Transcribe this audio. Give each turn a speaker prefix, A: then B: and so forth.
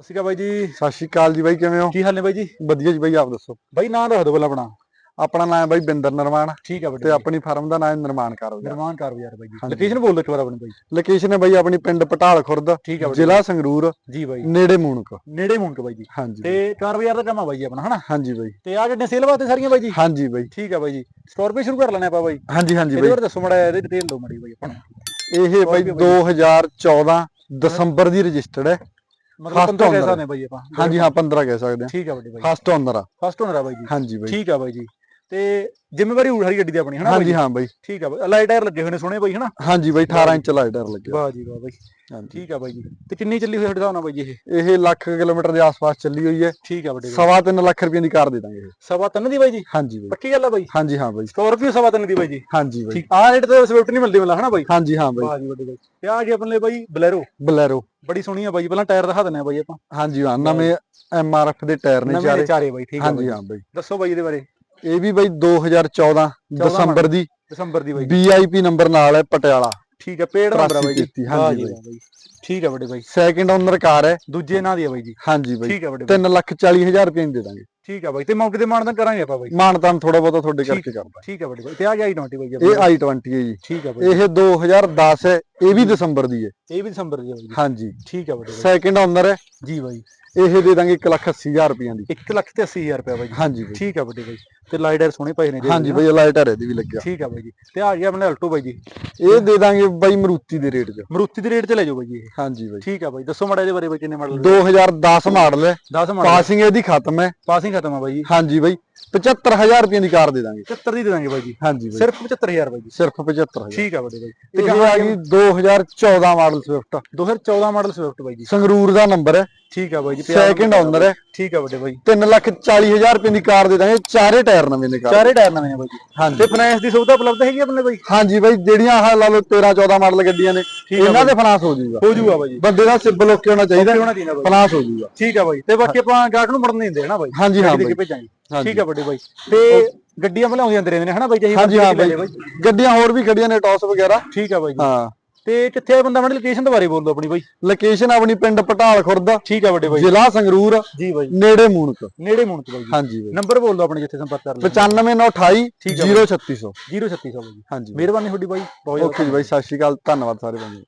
A: ਸਤਿ ਸ਼੍ਰੀ ਅਕਾਲ ਬਾਈ ਜੀ।
B: ਸਤਿ ਸ਼੍ਰੀ ਅਕਾਲ ਜੀ ਬਾਈ ਕਿਵੇਂ ਹੋ?
A: ਕੀ ਹਾਲ ਨੇ ਬਾਈ ਜੀ?
B: ਵਧੀਆ ਜੀ ਬਾਈ ਆਪ ਦੱਸੋ।
A: ਬਾਈ ਨਾਂ ਦੱਸ ਦਿਓ ਪਹਿਲਾਂ ਆਪਣਾ।
B: ਆਪਣਾ ਨਾਮ ਹੈ ਬਾਈ ਬਿੰਦਰ ਨਿਰਮਾਣ
A: ਠੀਕ ਬੇਟੇ
B: ਤੇ ਆਪਣੀ ਫਰਮ ਦਾ ਨਾਮ ਹੈ ਨਿਰਮਾਣ ਕਾਰੋਬਾਰ।
A: ਨਿਰਮਾਣ ਕਰ ਯਾਰ ਬਾਈ ਜੀ। ਲੋਕੇਸ਼ਨ ਬੋਲ ਦਿਓ ਇੱਕ ਵਾਰ ਆਪਣੀ ਬਾਈ।
B: ਲੋਕੇਸ਼ਨ ਹੈ ਬਾਈ ਆਪਣੀ ਪਿੰਡ ਪਟਾਲ ਖੁਰਦ ਜ਼ਿਲ੍ਹਾ ਸੰਗਰੂਰ
A: ਜੀ ਬਾਈ।
B: ਨੇੜੇ ਮੂਣਕ
A: ਨੇੜੇ ਮੁੰਕ ਬਾਈ ਜੀ।
B: ਹਾਂਜੀ।
A: ਤੇ ਕਾਰ ਬਾਜ਼ਾਰ ਦਾ ਕੰਮ ਆ ਬਾਈ ਜੀ ਆਪਣਾ ਹਨਾ?
B: ਹਾਂਜੀ ਬਾਈ।
A: ਤੇ ਆ ਗੱਡੀਆਂ ਸੇਲ ਵਾਸਤੇ ਸਾਰੀਆਂ ਬਾਈ ਜੀ?
B: ਹਾਂਜੀ ਬਾਈ।
A: ਠੀਕ ਆ ਬਾਈ ਜੀ। ਸਟੋਰ ਸ਼ੁਰੂ ਕਰ ਲੈਣੇ ਆਪਾਂ ਬਾਈ।
B: ਹਾਂਜੀ ਹਾਂਜੀ
A: ਇਹਦੇ
B: ਬਾਈ।
A: ਬਾਰੇ ਦੱਸੋ ਮੜਾ ਇਹਦੀ ਡਿਟੇਲ ਦਿਓ ਮੜੀ ਬਾਈ ਆਪਾਂ।
B: ਇਹ ਬਾਈ। 2014 ਦਸੰਬਰ ਦੀ ਰਜਿਸਟਰਡ ਹੈ।
A: ਮਤਲਬ
B: First
A: 15
B: owner
A: ਕੈਸਾ ਨੇ ਬਾਈ ਆਪਾਂ।
B: ਹਾਂਜੀ ਹਾਂ 15 ਕਹਿ ਸਕਦੇ ਹਾਂ।
A: ਠੀਕ ਆ ਬੇਟੇ ਬਾਈ।
B: ਫਸਟ ਓਨਰ ਆ।
A: ਫਸਟ ਓਨਰ ਆ ਬਾਈ ਜੀ।
B: ਹਾਂਜੀ ਬਾਈ
A: ਠੀਕ ਆ ਬਾਈ ਜੀ। ਤੇ ਜ਼ਿੰਮੇਵਾਰੀ ਉੜ ਹਰੀ ਗੱਡੀ ਦੀ ਆਪਣੀ ਹਨਾ
B: ਹਾਂਜੀ? ਹਾਂ ਬਾਈ।
A: ਠੀਕ ਆ ਬਾਈ। ਲਾਈਟ ਟਾਇਰ ਲੱਗੇ ਹੋਏ ਨੇ ਸੋਹਣੇ ਬਾਈ ਹਨਾ?
B: ਹਾਂਜੀ ਬਾਈ 18 ਇੰਚ ਲਾਈਟ ਡਰ ਲੱਗਿਆ
A: ਵਾਹ ਜੀ ਵਾਹ ਬਾਈ। ਠੀਕ ਆ ਬਾਈ ਜੀ। ਤੇ ਕਿੰਨੀ ਚੱਲੀ ਹੋਈ ਤੁਹਾਡੇ ਹਿਸਾਬ ਨਾਲ ਬਾਈ ਇਹ?
B: ਇਹ ਲੱਖ ਕਿਲੋਮੀਟਰ ਦੇ ਆਸ-ਪਾਸ ਚੱਲੀ ਹੋਈ ਹੈ।
A: ਠੀਕ ਆ ਬੇਟੇ ਬਾਈ।
B: ਸਵਾ ਤਿੰਨ ਲੱਖ ਰੁਪਏ ਦੀ ਕਾਰ ਦੇ ਦਾਂਗੇ ਇਹ।
A: ਸਵਾ ਤਿੰਨ ਦੀ ਬਾਈ ਜੀ?
B: ਹਾਂਜੀ ਬਾਈ।
A: ਪੱਕੀ ਗੱਲ ਆ ਬਾਈ?
B: ਹਾਂਜੀ ਹਾਂ ਬਾਈ।
A: ਸਕਾਰਪੀਓ ਸਵਾ ਤਿੰਨ ਦੀ ਬਾਈ ਜੀ।
B: ਹਾਂਜੀ ਬਾਈ।
A: ਆਹ ਰੇਟ ਤੇ ਸਵਿਫਟ ਨਹੀਂ ਮਿਲਦੀ ਮਤਲਬ ਹਨਾ ਬਾਈ?
B: ਹਾਂਜੀ ਹਾਂ ਬਾਈ।
A: ਵਾਹ ਜੀ ਵੱਡੇ ਬਾਈ। ਤੇ ਆ ਜੀ ਆਪਣੇ ਲਈ ਬਾਈ ਬਲੈਰੋ।
B: ਬਲੈਰੋ।
A: ਬੜੀ ਸੋਹਣੀ ਆ ਬਾਈ। ਪਹਿਲਾਂ ਟਾਇਰ ਦਿਖਾ ਦਿੰਨੇ ਆ ਬਾਈ ਆਪਾਂ।
B: ਹਾਂਜੀ ਹਾਂ। ਨਵੇਂ ਐਮ ਆਰ ਐਫ ਦੇ ਟਾਇਰ ਨੇ ਚਾਰੇ।
A: ਚਾਰੇ ਬਾਈ ਠੀਕ ਆ
B: ਹਾਂਜੀ ਹਾਂ ਬਾਈ।
A: ਦੱਸੋ ਬਾਈ ਇਹਦੇ ਬਾਰੇ।
B: ਇਹ ਵੀ ਬਾਈ 2014 ਦਸੰਬਰ ਦੀ।
A: ਦਸੰਬਰ ਦੀ ਬਾਈ।
B: ਵੀਆਈਪੀ ਨੰਬਰ ਨਾਲ ਹੈ ਪਟਿਆਲਾ।
A: ਠੀਕ ਆ ਪੇੜ ਨੰਬਰ ਆ ਬਾਈ ਜੀ।
B: ਹਾਂਜੀ
A: ਬਾਈ। ਠੀਕ ਆ ਵੱਡੇ ਬਾਈ।
B: ਸੈਕਿੰਡ ਓਨਰ ਕਾਰ ਹੈ।
A: ਦੂਜੇ ਨਾਂ ਦੀ ਆ ਬਾਈ ਜੀ।
B: ਹਾਂਜੀ ਬਾਈ।
A: ਠੀਕ ਆ ਵੱਡੇ ਬਾਈ।
B: 3 ਲੱਖ 40 ਹਜ਼ਾਰ ਰੁਪਏ ਦੀ ਦਾਂਗੇ।
A: ਠੀਕ ਆ ਬਾਈ ਤੇ ਮੌਕੇ ਤੇ ਮਾਨਦਾਨ ਕਰਾਂਗੇ ਆਪਾਂ ਬਾਈ।
B: ਮਾਨਤਾਨ ਥੋੜਾ ਬਹੁਤਾ ਤੁਹਾਡੇ। ਕਰਕੇ ਕਰਦਾ।
A: ਠੀਕ ਆ ਵੱਡੇ ਬਾਈ। ਤੇ ਆ ਗਿਆ i20 ਬਾਈ ਜੀ
B: ਇਹ
A: ਆਪਣਾ।
B: i20 ਹੈ ਜੀ।
A: ਠੀਕ ਆ ਬਾਈ।
B: ਇਹ 2010 ਹੈ। ਇਹ ਵੀ ਦਸੰਬਰ ਦੀ ਹੈ।
A: ਇਹ ਵੀ ਦਸੰਬਰ ਦੀ ਆ ਬਾਈ
B: ਹਾਂਜੀ।
A: ਠੀਕ ਆ ਵੱਡੇ ਬਾਈ।
B: ਸੈਕਿੰਡ ਓਨਰ ਹੈ।
A: ਜੀ ਬਾਈ।
B: ਇਹ ਦੇ ਦਾਂਗੇ 1 ਲੱਖ 80 ਹਜ਼ਾਰ ਰੁਪਏ ਦੀ।
A: 1 ਲੱਖ ਤੇ 80000 ਰੁਪਏ ਬਾਈ
B: ਹਾਂਜੀ ਬਾਈ।
A: ਠੀਕ ਆ ਵੱਡੇ ਬਾਈ ਤੇ ਲਾਈਟਰ ਸੋਹਣੇ ਪਏ ਨੇ ਜੀ।
B: ਹਾਂਜੀ ਬਾਈ ਲਾਈਟਰ ਇਹਦੀ ਵੀ ਲੱਗਿਆ।
A: ਠੀਕ ਆ ਬਾਈ ਜੀ। ਤੇ ਆ ਗਿਆ ਆਪਣੇ ਅਲਟੋ ਬਾਈ ਜੀ।
B: ਇਹ ਦੇ ਦਾਂਗੇ ਬਾਈ ਮਰੂਤੀ ਦੇ ਰੇਟ 'ਚ।
A: ਮਰੂਤੀ ਦੇ ਰੇਟ ਤੇ ਲੈ ਜਾਓ ਬਾਈ ਜੀ ਇਹ।
B: ਹਾਂਜੀ ਬਾਈ।
A: ਠੀਕ ਆ ਬਾਈ। ਦੱਸੋ ਮੜਾ ਇਹਦੇ ਬਾਰੇ ਬਾਈ ਕਿੰਨੇ ਮਾਡਲ
B: 2010 ਮਾਡਲ ਹੈ।
A: 10 ਮਾਡਲ।
B: ਪਾਸਿੰਗ ਇਹਦੀ ਖਤਮ ਹੈ।
A: ਪਾਸਿੰਗ ਖਤਮ ਆ ਬਾਈ ਜੀ।
B: ਹਾਂਜੀ ਬਾਈ। 75000 ਰੁਪਏ ਦੀ ਕਾਰ ਦੇ ਦਾਂਗੇ।
A: 75 ਦੀ ਦੇ ਦਾਂਗੇ ਬਾਈ ਜੀ।
B: ਹਾਂਜੀ ਬਾਈ।
A: ਸਿਰਫ 75000 ਬਾਈ ਜੀ।
B: ਸਿਰਫ 75000
A: ਠੀਕ ਆ ਵੱਡੇ ਬਾਈ।
B: ਤੇ ਇਹ ਆ ਗਈ 2014 ਮਾਡਲ ਸਵਿਫਟ
A: 2014 ਮਾਡਲ ਸਵਿਫਟ ਬਾਈ ਜੀ।
B: ਸੰਗਰੂਰ ਦਾ ਨੰਬਰ ਹੈ।
A: ਠੀਕ ਆ ਬਾਈ ਜੀ
B: ਸੈਕਿੰਡ ਓਨਰ ਹੈ।
A: ਠੀਕ ਆ ਵੱਡੇ ਬਾਈ।
B: 3 ਲੱਖ 40 ਹਜ਼ਾਰ ਰੁਪਏ ਦੀ ਕਾਰ ਦੇ ਦਾਂਗੇ। ਚਾਰੇ ਟਾਇਰ ਨਵੇਂ ਨੇ ਕਾਰ
A: ਚਾਰੇ ਟਾਇਰ ਨਵੇਂ ਆ ਬਾਈ ਜੀ।
B: ਹਾਂਜੀ।
A: ਤੇ ਫਾਈਨੈਂਸ ਦੀ ਸੁਵਿਧਾ ਉਪਲਬਧ ਹੈਗੀ ਆਪਣੇ ਬਾਈ?
B: ਹਾਂਜੀ ਬਾਈ ਜਿਹੜੀਆਂ ਆਹ ਲਾ ਲਓ 13 14 ਮਾਡਲ ਗੱਡੀਆਂ ਨੇ ਇਹਨਾਂ ਦੇ ਫਾਈਨਾਂਸ ਹੋ ਜਾਊਗਾ।
A: ਹੋ ਜਾਊਗਾ ਬਾਈ। ਜੀ
B: ਬੰਦੇ ਦਾ ਸਿਬਲ ਓਕੇ ਹੋਣਾ ਚਾਹੀਦਾ। ਫਾਈਨਾਂਸ ਹੋ ਜਾਊਗਾ।
A: ਠੀਕ ਆ ਬਾਈ। ਤੇ ਬਾਕੀ ਆਪਾਂ ਗਾਹਕ ਨੂੰ ਮੁੜਨ ਨਹੀਂ ਦਿੰਦੇ ਬਾਈ?
B: ਹਾਂਜੀ ਹਾਂ ਬਾਈ।
A: ਭੇਜਾਂਗੇ। ਠੀਕ ਆ ਵੱਡੇ ਬਾਈ। ਤੇ ਗੱਡੀਆਂ ਭਲਾਉਂਦੀਆਂ ਅੰਦਰ ਰਹਿੰਦੇ ਨੇ ਹਨਾ ਬਾਈ ਜੀ
B: ਹਾਂਜੀ ਹਾਂ ਬਾਈ। ਗੱਡੀਆਂ ਹੋਰ ਵੀ ਖੜੀਆਂ ਨੇ ਟੌਸ ਵਗੈਰਾ।
A: ਠੀਕ ਆ ਬਾਈ ਜੀ।
B: ਹਾਂ।
A: ਤੇ ਕਿੱਥੇ ਆ ਬੰਦਾ ਮੜੀ ਲੋਕੇਸ਼ਨ ਦੇ ਬਾਰੇ ਬੋਲ ਦਿਓ ਆਪਣੀ ਬਾਈ।
B: ਲੋਕੇਸ਼ਨ ਆਪਣੀ ਪਿੰਡ ਪਟਾਲ ਖੁਰਦ
A: ਠੀਕ ਆ ਵੱਡੇ ਬਾਈ।
B: ਜ਼ਿਲ੍ਹਾ ਸੰਗਰੂਰ
A: ਜੀ ਬਾਈ।
B: ਨੇੜੇ ਮੂਣਕ
A: ਨੇੜੇ ਮੁੰਨ ਚ ਬਾਈ ਜੀ।
B: ਹਾਂਜੀ ਬਾਈ।
A: ਨੰਬਰ ਬੋਲ ਦਿਓ ਆਪਣੇ ਜਿੱਥੇ ਸੰਪਰਕ ਕਰ ਲਓ
B: 95928
A: ਠੀਕ ਆ
B: 0360
A: 03600 ਬਾਈ ਜੀ।
B: ਹਾਂਜੀ
A: ਮਿਹਰਬਾਨੀ ਤੁਹਾਡੀ ਬਾਈ। ਬਹੁਤ
B: ਓਕੇ ਜੀ ਬਾਈ ਸਤਿ ਸ਼੍ਰੀ ਅਕਾਲ ਧੰਨਵਾਦ ਸਾਰੇ ਬੰਦੇ।